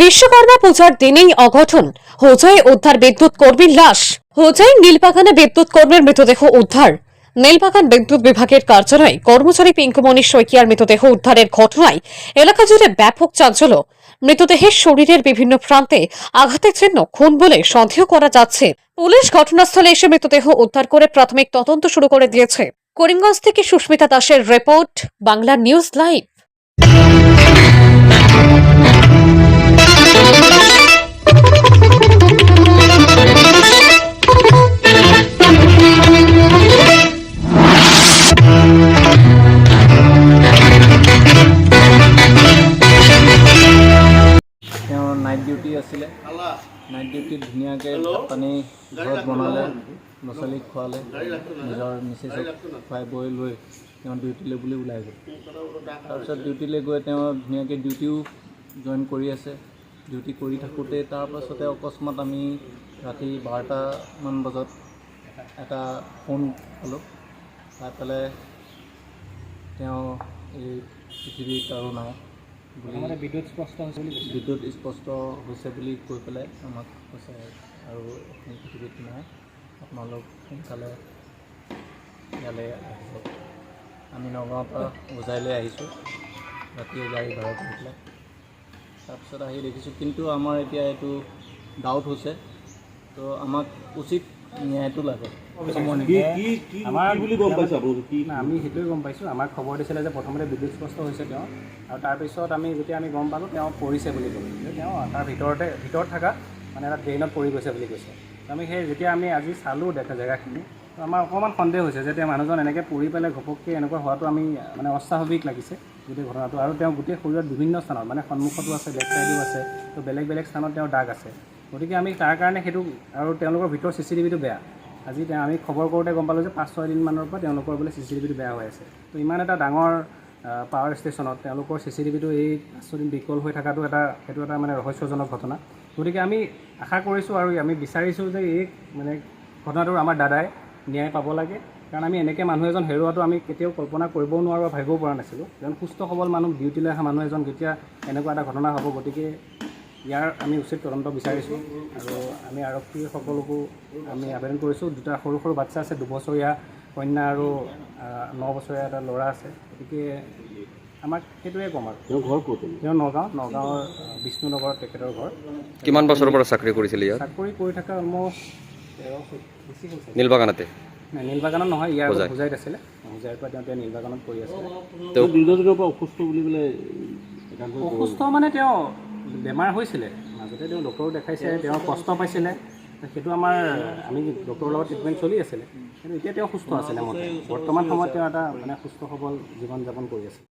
বিশ্বকর্মা পূজার দিনেই অঘটন। হোজাই উদ্ধার বিদ্যুৎ কর্মীর লাশ। হোজাই নীলবাগানে বিদ্যুৎ কর্মীর মৃতদেহ উদ্ধার। নীলবাগান বিদ্যুৎ বিভাগের কার্যালয়ে কর্মচারী পিঙ্কুমণি শইকিয়ার মৃতদেহ উদ্ধারের ঘটনায় এলাকা জুড়ে ব্যাপক চাঞ্চল্য। মৃতদেহের শরীরের বিভিন্ন প্রান্তে আঘাতের চিহ্ন খুন বলে সন্দেহ করা যাচ্ছে। পুলিশ ঘটনাস্থলে এসে মৃতদেহ উদ্ধার করে প্রাথমিক তদন্ত শুরু করে দিয়েছে। করিমগঞ্জ থেকে সুস্মিতা দাসের রিপোর্ট, বাংলা নিউজ লাইভ। আছিলে। নাইট ডিউটিত ধুনীয়াকৈ ভাত পানী ঘৰত বনালে ল'ৰা ছোৱালীক খোৱালে নিজৰ মিছেছক খুৱাই বৈ লৈ তেওঁ ডিউটিলৈ বুলি ওলাই গ'ল। তাৰপিছত ডিউটিলৈ গৈ তেওঁ ধুনীয়াকৈ ডিউটিও জইন কৰি আছে। ডিউটি কৰি থাকোঁতে তাৰপাছতে অকস্মাত আমি ৰাতি বাৰটামান বজাত এটা ফোন পালোঁ। পাই পেলাই তেওঁ এই পৃথিৱীত আৰু নাই। বিদ্যুৎ স্পষ্ট হৈছে বুলি বিদ্যুৎ স্পষ্ট হৈছে বুলি কৈ পেলাই আমাক কৈছে আৰু আপুনি পৃথিৱীত নাই। আপোনালোক সোনকালে ইয়ালৈ আহিব। আমি নগাঁৱৰ পৰা উজাইলৈ আহিছোঁ। ৰাতিয়ে গাড়ী ভাড়া কৰি পেলাই। তাৰপিছত আহি দেখিছোঁ। কিন্তু আমাৰ এতিয়া এইটো ডাউট হৈছে। তো আমাক উচিত ন্যায়টো আমাৰ বুলি গম পাইছোঁ আমি সেইটোৱে গম পাইছোঁ। আমাক খবৰ দিছিলে যে প্ৰথমতে বিদ্যুৎ স্পষ্ট হৈছে তেওঁ। আৰু তাৰপিছত আমি যেতিয়া আমি গম পালোঁ তেওঁ পৰিছে বুলি ক'লোঁ। তেওঁ তাৰ ভিতৰতে ভিতৰত থকা মানে এটা ড্ৰেইনত পৰি গৈছে বুলি কৈছে। আমি সেই যেতিয়া আমি আজি চালোঁ দেখা জেগাখিনি তো আমাৰ অকণমান সন্দেহ হৈছে যে তেওঁ মানুহজন এনেকৈ পৰি পেলাই ঘপককৈ এনেকুৱা হোৱাটো আমি মানে অস্বাভাৱিক লাগিছে গোটেই ঘটনাটো। আৰু তেওঁ গোটেই শৰীৰত বিভিন্ন স্থানত মানে সন্মুখতো আছে বেক চাইডো আছে। তো বেলেগ বেলেগ স্থানত তেওঁৰ দাগ আছে। গতিকে আমি তাৰ কাৰণে সেইটো আৰু তেওঁলোকৰ ভিতৰৰ চি চি টিভিটো বেয়া। আজি আমি খবৰ কৰোঁতে গম পালোঁ যে পাঁচ ছয় দিনমানৰ পৰা তেওঁলোকৰ বোলে চি চি টিভিটো বেয়া হৈ আছে। তো ইমান এটা ডাঙৰ পাৱাৰ ষ্টেচনত তেওঁলোকৰ চি চি টিভিটো এই পাঁচ ছয় দিন বিকল হৈ থকাটো এটা সেইটো এটা মানে ৰহস্যজনক ঘটনা। গতিকে আমি আশা কৰিছোঁ আৰু আমি বিচাৰিছোঁ যে এই মানে ঘটনাটোৰ আমাৰ দাদাই ন্যায় পাব লাগে। কাৰণ আমি এনেকৈ মানুহ এজন হেৰুৱাটো আমি কেতিয়াও কল্পনা কৰিবও নোৱাৰোঁ বা ভাবিবও পৰা নাছিলোঁ। এজন সুস্থ সবল মানুহ ডিউটিলৈ অহা মানুহ এজন যেতিয়া এনেকুৱা এটা ঘটনা হ'ব গতিকে ইয়াৰ আমি উচিত তদন্ত বিচাৰিছোঁ আৰু আমি আৰক্ষীসকলকো আমি আবেদন কৰিছোঁ। দুটা সৰু সৰু বাচ্ছা আছে দুবছৰীয়া কন্যা আৰু ন বছৰীয়া এটা ল'ৰা আছে। গতিকে আমাক সেইটোৱে ক'ম আৰু। তেওঁৰ ঘৰ ক'ত তেওঁ নগাঁও নগাঁৱৰ আহ, বিষ্ণুনগৰত তেখেতৰ ঘৰ। কিমান বছৰৰ পৰা চাকৰি কৰিছিলে ইয়াত? চাকৰি কৰি থকা অলমষ্ট তেৰ বেছি হৈছে নীলবাগানতে? নীলবাগানত নহয় ইয়াৰ হোজাই। হোজাইত আছিলে। হোজাইৰ পৰা তেওঁ এতিয়া নীলবাগানত কৰি আছিলে তেওঁ দীৰ্ঘদিনৰ পৰা অসুস্থ বুলি পেলাই অসুস্থ মানে তেওঁ বেমাৰ হৈছিলে। মাজতে তেওঁ ডক্টৰক দেখাইছে তেওঁ কষ্ট পাইছিলে। সেইটো আমাৰ আমি ডক্টৰৰ লগত ট্ৰিটমেণ্ট চলি আছিলে। কিন্তু এতিয়া তেওঁ সুস্থ আছিলে মতে বৰ্তমান সময়ত তেওঁ এটা মানে সুস্থ সবল জীৱন যাপন কৰি আছে।